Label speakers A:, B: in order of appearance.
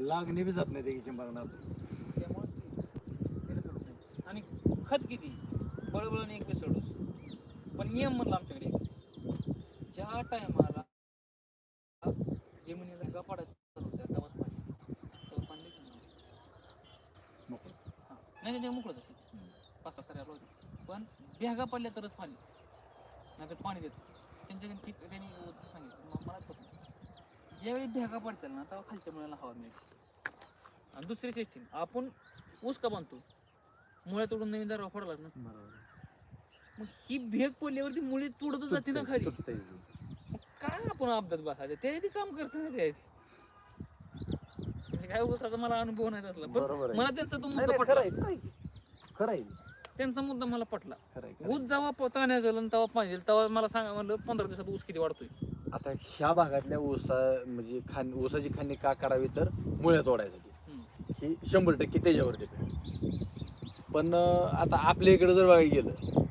A: लागणी बी जात नाही ते शंभरना
B: त्यामुळे ते त्याला कळत नाही. आणि खत किती? बळबळून एक बेसोडस पण नियम म्हणला आमच्याकडे. ज्या टायमाला जमिनीला भेगा पडायचं चालू होत्या, तेव्हाच पाणी तेव्हा पाणी द्यायचं नाही. नाही नाही मोकळत असेल पाच रोज पण भेगा पडल्या तरच पाणी. नाहीतर पाणी देत. त्यांच्याकडे ठीक त्यांनी सांगितलं. मग मला पटलं. ज्यावेळी भेगा पडतील ना तेव्हा खालच्या मुलाला हवा मिळेल. आणि दुसरी सिस्टीम आपण ऊस का बांधतो. मुळ्या तोडून नवीन दारा फोडाला ना. मग ही भेग पडल्यावरती मुळे तोडतच जाते ना खाली. मग काय आपण अपघात बसायचं? ते काम करत नाही ते आधी. म्हणजे काय ऊसाचा मला अनुभव नाही पण
A: आहे.
B: मला त्यांचा तो
A: नाही,
B: मुद्दा
A: नाही,
B: पटला.
A: खरं आहे, खरं आहे. खरं आहे.
B: त्यांचा मुद्दा मला पटला. ऊस जेव्हा पोताण्या झालं तेव्हा पाणी झालं तेव्हा मला सांगा म्हणलं पंधरा दिवसात ऊस किती वाढतोय
A: आता ह्या भागातल्या ऊसा म्हणजे खान ऊसाची खांदी का करावी तर मुळ्या तोडायसाठी. ही शंभर टक्के त्याच्यावर डिपेंड पण आता आपल्या इकडे जर बघायला गेलं